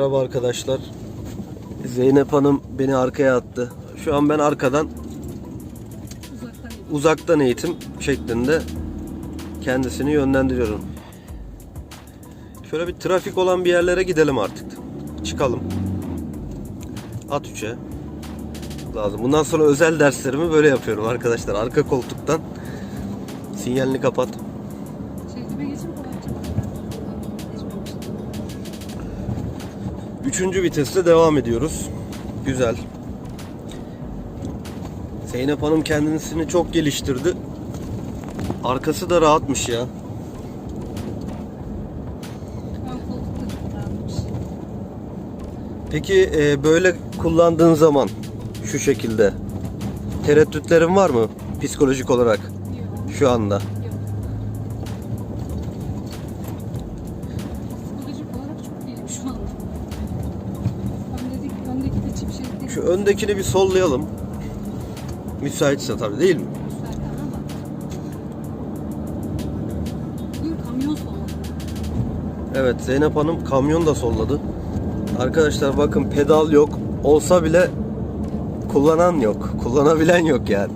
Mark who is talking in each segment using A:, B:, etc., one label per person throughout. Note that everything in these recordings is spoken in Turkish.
A: Merhaba arkadaşlar. Zeynep Hanım beni arkaya attı. Şu an ben arkadan
B: Uzaktan
A: uzaktan eğitim şeklinde kendisini yönlendiriyorum. Şöyle bir trafik olan bir yerlere gidelim artık. Çıkalım. At 3'e. Lazım. Bundan sonra özel derslerimi böyle yapıyorum arkadaşlar. Arka koltuktan sinyalini kapat.
B: Geçip
A: Üçüncü viteste devam ediyoruz. Güzel. Zeynep Hanım kendisini çok geliştirdi. Arkası da rahatmış ya. Peki e, böyle kullandığın zaman şu şekilde tereddütlerin var mı psikolojik olarak
B: Yok.
A: şu anda? Öndekini bir sollayalım. Müsaitse tabii değil mi? Evet Zeynep Hanım kamyon da solladı. Arkadaşlar bakın pedal yok. Olsa bile kullanan yok. Kullanabilen yok yani.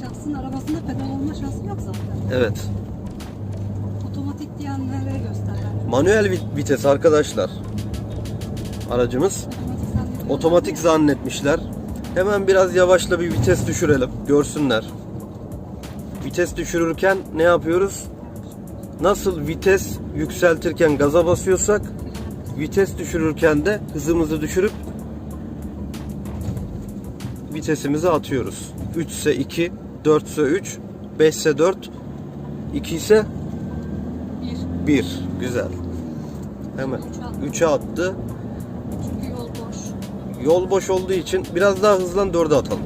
B: Şahsın arabasında pedal olma şansı yok zaten.
A: Evet.
B: Otomatik diyenlere gösterler.
A: Manuel vi- vites arkadaşlar. Aracımız
B: Otomatik
A: zannetmişler. Hemen biraz yavaşla bir vites düşürelim. Görsünler. Vites düşürürken ne yapıyoruz? Nasıl vites yükseltirken gaza basıyorsak vites düşürürken de hızımızı düşürüp vitesimizi atıyoruz. 3 ise 2, 4 ise 3, 5 ise 4, 2 ise
B: Bir.
A: 1. Güzel. Hemen 3'e attı.
B: Yol boş.
A: Olduğu için biraz daha hızlan 4'e atalım.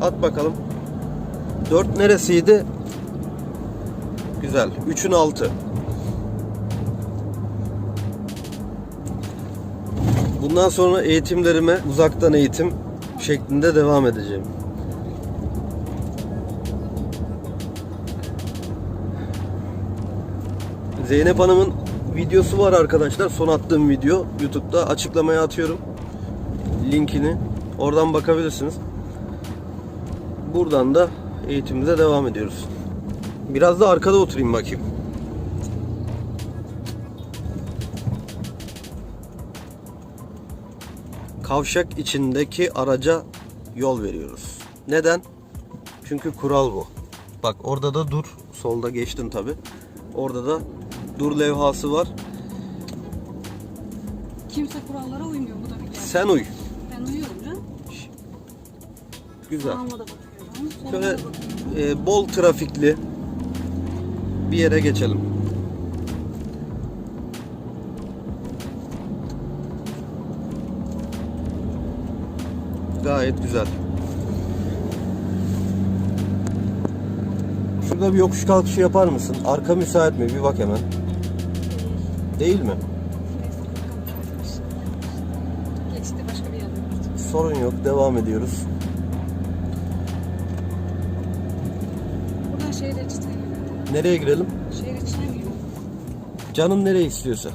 A: At bakalım. 4 neresiydi? Güzel. 3'ün altı. Bundan sonra eğitimlerime uzaktan eğitim şeklinde devam edeceğim. Zeynep Hanım'ın videosu var arkadaşlar. Son attığım video YouTube'da açıklamaya atıyorum linkini. Oradan bakabilirsiniz. Buradan da eğitimimize devam ediyoruz. Biraz da arkada oturayım bakayım. Kavşak içindeki araca yol veriyoruz. Neden? Çünkü kural bu. Bak orada da dur. Solda geçtin tabi. Orada da dur levhası var.
B: Kimse kurallara uymuyor. Bu da bir gerçek.
A: Sen uy. Güzel. Şöyle e, bol trafikli bir yere geçelim. Gayet güzel. Şurada bir yokuş kalkışı yapar mısın? Arka müsait mi? Bir bak hemen. Değil mi? Sorun yok. Devam ediyoruz. Nereye girelim?
B: Şehir içine mi giriyor?
A: Canın nereye istiyorsa.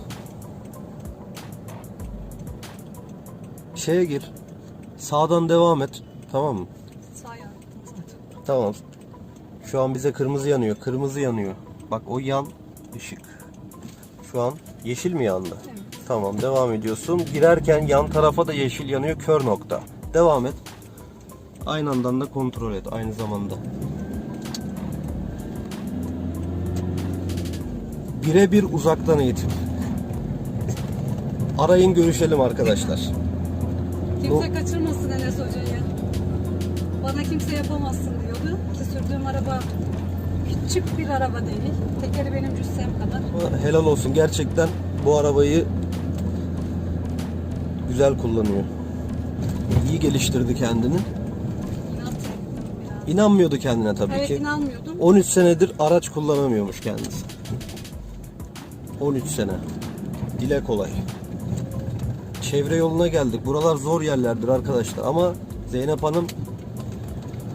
A: Şeye gir. Sağdan devam et. Tamam mı?
B: Sağ yan.
A: Tamam. Şu an bize kırmızı yanıyor. Kırmızı yanıyor. Bak o yan ışık. Şu an yeşil mi yandı?
B: Evet.
A: Tamam devam ediyorsun. Girerken yan tarafa da yeşil yanıyor. Kör nokta. Devam et. Aynı andan da kontrol et. Aynı zamanda. Birebir uzaktan eğitim. Arayın görüşelim arkadaşlar.
B: Kimse kaçırmasın Enes Hoca'yı. Bana kimse yapamazsın diyordu. Ki sürdüğüm araba küçük bir araba değil. Tekeri benim cüssem kadar.
A: Helal olsun gerçekten bu arabayı güzel kullanıyor. İyi geliştirdi kendini. İnanmıyordu kendine tabii
B: Evet
A: ki.
B: inanmıyordum.
A: 13 senedir araç kullanamıyormuş kendisi. 13 sene. Dile kolay. Çevre yoluna geldik. Buralar zor yerlerdir arkadaşlar ama Zeynep Hanım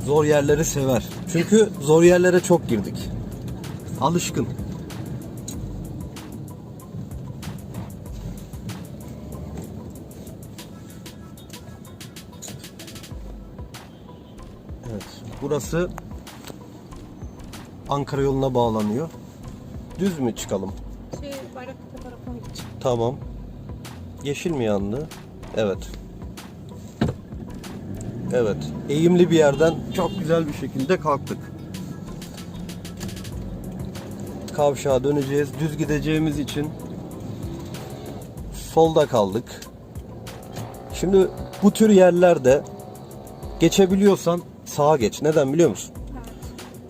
A: zor yerleri sever. Çünkü zor yerlere çok girdik. Alışkın. Evet. Burası Ankara yoluna bağlanıyor. Düz mü çıkalım? Tamam. Yeşil mi yandı? Evet. Evet. Eğimli bir yerden çok güzel bir şekilde kalktık. Kavşağa döneceğiz. Düz gideceğimiz için solda kaldık. Şimdi bu tür yerlerde geçebiliyorsan sağa geç. Neden biliyor musun?
B: Evet.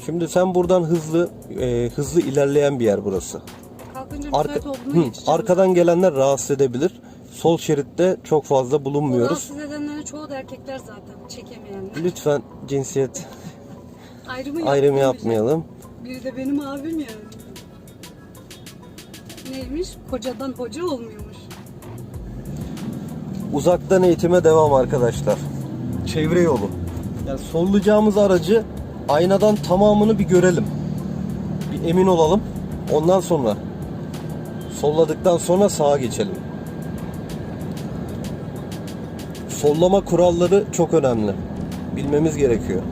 A: Şimdi sen buradan hızlı e, hızlı ilerleyen bir yer burası. Arka, Hı, arkadan gelenler rahatsız edebilir. Sol şeritte çok fazla
B: Bu
A: bulunmuyoruz.
B: rahatsız edenlerin çoğu da erkekler zaten. Çekemeyenler.
A: Lütfen cinsiyet
B: Ayrımı,
A: ayrımı yapmayalım.
B: Biri de benim abim yani. Neymiş? Kocadan hoca olmuyormuş.
A: Uzaktan eğitime devam arkadaşlar. Çevre yolu. Yani sollayacağımız aracı aynadan tamamını bir görelim. Bir emin olalım. Ondan sonra solladıktan sonra sağa geçelim. Sollama kuralları çok önemli. Bilmemiz gerekiyor.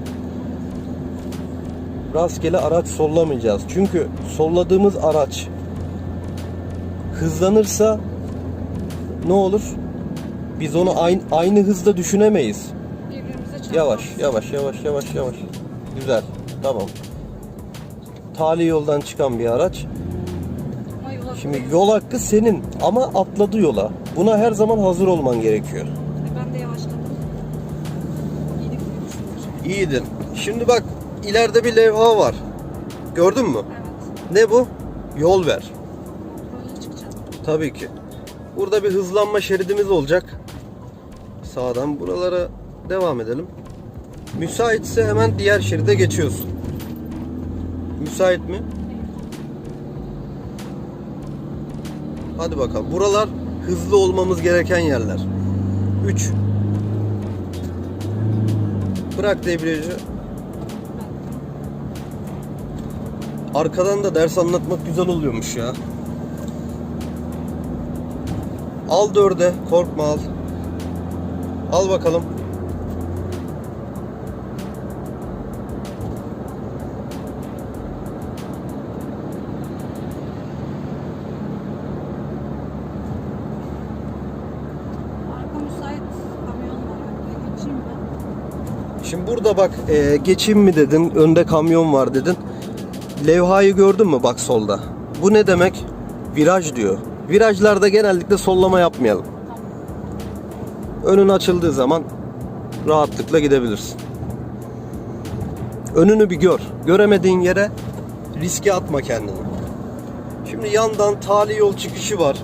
A: Rastgele araç sollamayacağız. Çünkü solladığımız araç hızlanırsa ne olur? Biz onu aynı, aynı hızda düşünemeyiz. Yavaş, yavaş, yavaş, yavaş, yavaş. Güzel. Tamam. Tali yoldan çıkan bir araç. Şimdi yol hakkı senin ama atladı yola. Buna her zaman hazır olman gerekiyor.
B: Ben de yavaşladım.
A: İyiydin. Şimdi bak ileride bir levha var. Gördün mü?
B: Evet.
A: Ne bu? Yol ver.
B: Böyle çıkacağım.
A: Tabii ki. Burada bir hızlanma şeridimiz olacak. Sağdan buralara devam edelim. Müsaitse hemen diğer şeride geçiyorsun. Müsait mi? Hadi bakalım. Buralar hızlı olmamız gereken yerler. 3 Bırak debriyajı. Arkadan da ders anlatmak güzel oluyormuş ya. Al dörde, korkma al. Al bakalım. Şimdi burada bak e, geçeyim mi dedin, önde kamyon var dedin. Levhayı gördün mü bak solda. Bu ne demek? Viraj diyor. Virajlarda genellikle sollama yapmayalım. Önün açıldığı zaman rahatlıkla gidebilirsin. Önünü bir gör. Göremediğin yere riske atma kendini. Şimdi yandan tali yol çıkışı var.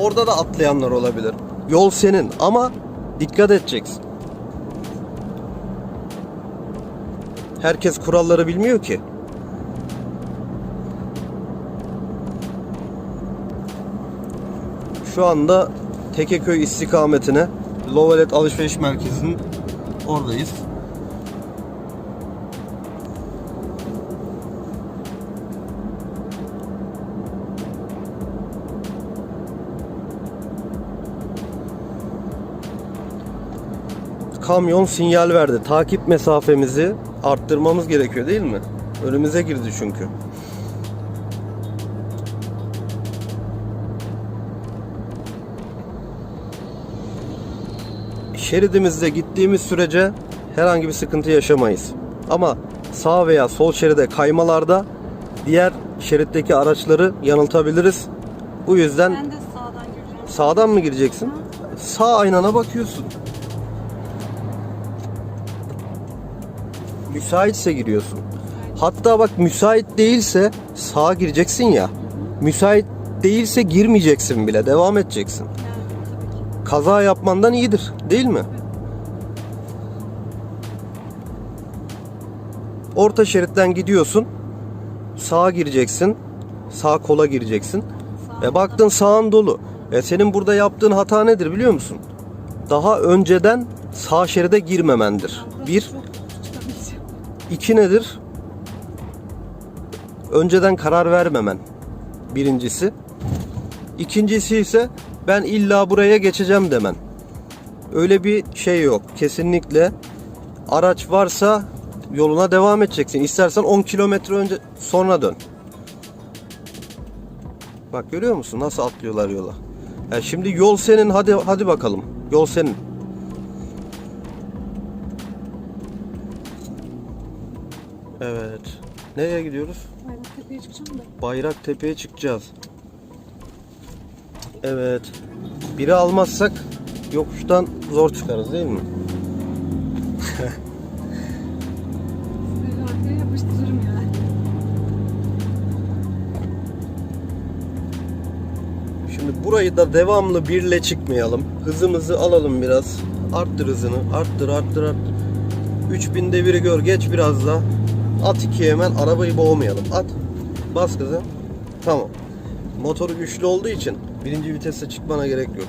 A: Orada da atlayanlar olabilir. Yol senin ama dikkat edeceksin. Herkes kuralları bilmiyor ki. Şu anda Tekeköy istikametine Lovelet Alışveriş Merkezi'nin oradayız. Kamyon sinyal verdi. Takip mesafemizi arttırmamız gerekiyor değil mi? Önümüze girdi çünkü. Şeridimizde gittiğimiz sürece herhangi bir sıkıntı yaşamayız. Ama sağ veya sol şeride kaymalarda diğer şeritteki araçları yanıltabiliriz. Bu yüzden
B: Ben de sağdan
A: sağdan mı gireceksin? Sağ aynana bakıyorsun. Müsaitse giriyorsun. Hatta bak müsait değilse sağa gireceksin ya. Müsait değilse girmeyeceksin bile. Devam edeceksin. Kaza yapmandan iyidir, değil mi? Orta şeritten gidiyorsun. Sağa gireceksin. Sağ kola gireceksin. Ve baktın sağın dolu. E senin burada yaptığın hata nedir biliyor musun? Daha önceden sağ şeride girmemendir. Bir. İki nedir? Önceden karar vermemen. Birincisi. İkincisi ise ben illa buraya geçeceğim demen. Öyle bir şey yok. Kesinlikle araç varsa yoluna devam edeceksin. İstersen 10 kilometre önce sonra dön. Bak görüyor musun nasıl atlıyorlar yola? Yani şimdi yol senin hadi hadi bakalım. Yol senin. Nereye gidiyoruz?
B: Bayrak tepeye çıkacağım da.
A: Bayrak Tepe'ye çıkacağız. Evet. Biri almazsak yokuştan zor çıkarız değil mi? Şimdi burayı da devamlı birle çıkmayalım. Hızımızı alalım biraz. Arttır hızını. Arttır arttır arttır. 3000 deviri gör. Geç biraz daha. At iki hemen. Arabayı boğmayalım. At. Bas kızım. Tamam. Motoru güçlü olduğu için birinci vitese çıkmana gerek yok.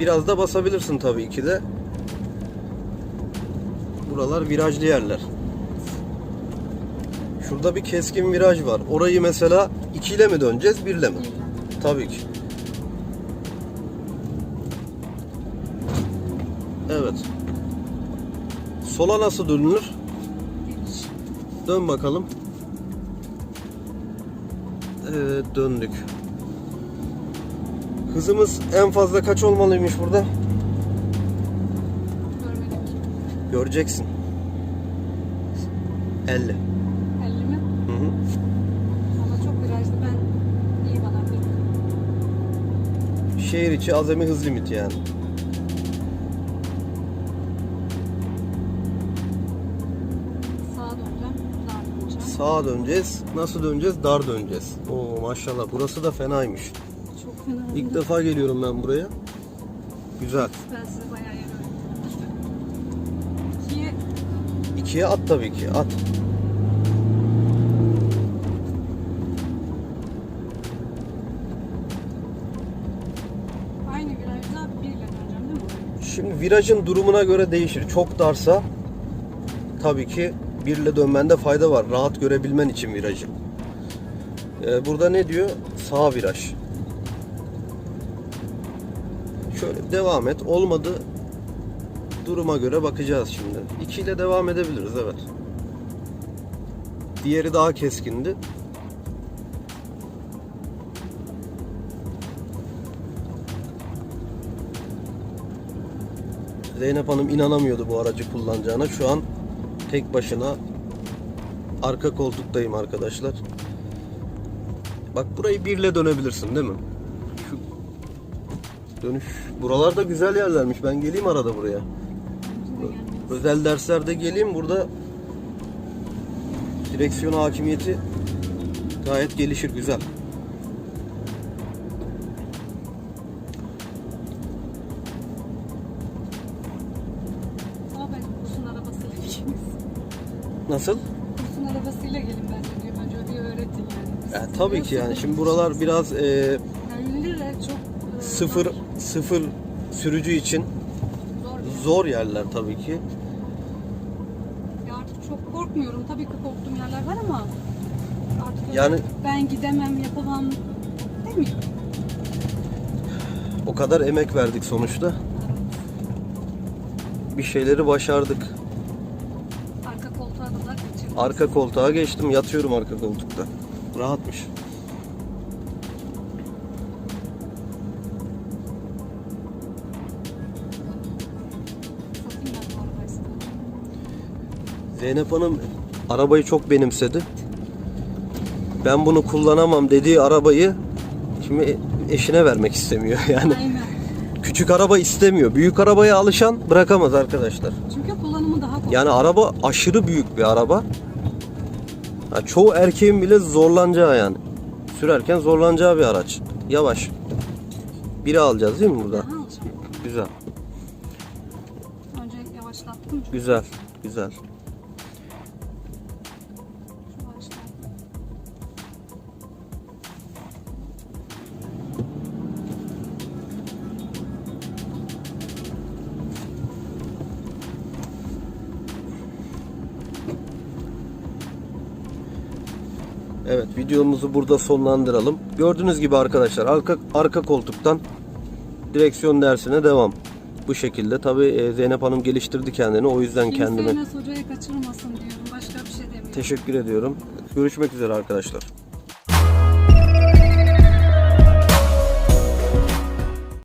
A: Biraz da basabilirsin tabii ki de. Buralar virajlı yerler. Şurada bir keskin viraj var. Orayı mesela 2 ile mi döneceğiz, 1 ile mi? Tabii ki. Evet. Sola nasıl dönülür? Dön bakalım. Evet döndük. Hızımız en fazla kaç olmalıymış burada?
B: Görmedik.
A: Göreceksin. 50.
B: 50 mi?
A: Hı hı.
B: Ama çok virajlı ben iyi bana 40.
A: Şehir içi azami hız limiti yani.
B: Sağa
A: döneceğiz. Nasıl döneceğiz? Dar döneceğiz. Oo maşallah burası da fenaymış.
B: Çok fena.
A: İlk defa geliyorum ben buraya. Güzel.
B: Ben size bayağı yer öğrettim. İkiye
A: İkiye at tabii ki. At.
B: aynı virajda bir ile döneceğim değil mi?
A: Şimdi virajın durumuna göre değişir. Çok darsa tabii ki birle dönmende fayda var. Rahat görebilmen için virajı. Ee, burada ne diyor? Sağ viraj. Şöyle devam et. Olmadı duruma göre bakacağız şimdi. 2 ile devam edebiliriz evet. Diğeri daha keskindi. Zeynep Hanım inanamıyordu bu aracı kullanacağına. Şu an tek başına arka koltuktayım arkadaşlar. Bak burayı birle dönebilirsin değil mi? Şu dönüş. Buralar da güzel yerlermiş. Ben geleyim arada buraya. Özel derslerde geleyim burada direksiyon hakimiyeti gayet gelişir güzel. Nasıl?
B: Kursun arabasıyla gelin bence diyor. Bence bir öğretin yani.
A: Ya, tabii ki yani şimdi buralar biraz e,
B: Yani 50 lira çok e,
A: sıfır
B: zor,
A: sıfır sürücü için
B: zor
A: zor yerler tabii ki.
B: Ya artık çok korkmuyorum. Tabii ki korktuğum yerler var ama artık öyle
A: Yani-
B: ben gidemem, yapamam demiyorum.
A: O kadar emek verdik sonuçta. Bir şeyleri başardık.
B: Arka koltuğa
A: geçtim. Yatıyorum arka koltukta. Rahatmış. Zeynep Hanım arabayı çok benimsedi. Ben bunu kullanamam dediği arabayı şimdi eşine vermek istemiyor yani.
B: Aynen.
A: Küçük araba istemiyor. Büyük arabaya alışan bırakamaz arkadaşlar.
B: Çünkü.
A: Yani araba aşırı büyük bir araba. Ha, çoğu erkeğin bile zorlanacağı yani. Sürerken zorlanacağı bir araç. Yavaş. Biri alacağız değil mi burada? Güzel.
B: Önce yavaşlattım.
A: Güzel. Güzel. Evet videomuzu burada sonlandıralım. Gördüğünüz gibi arkadaşlar arka, arka koltuktan direksiyon dersine devam. Bu şekilde tabii e, Zeynep Hanım geliştirdi kendini. O yüzden
B: Kimse
A: kendimi
B: Enes Hoca'yı kaçırmasın diyorum. Başka bir şey demiyorum.
A: teşekkür ediyorum. Görüşmek üzere arkadaşlar.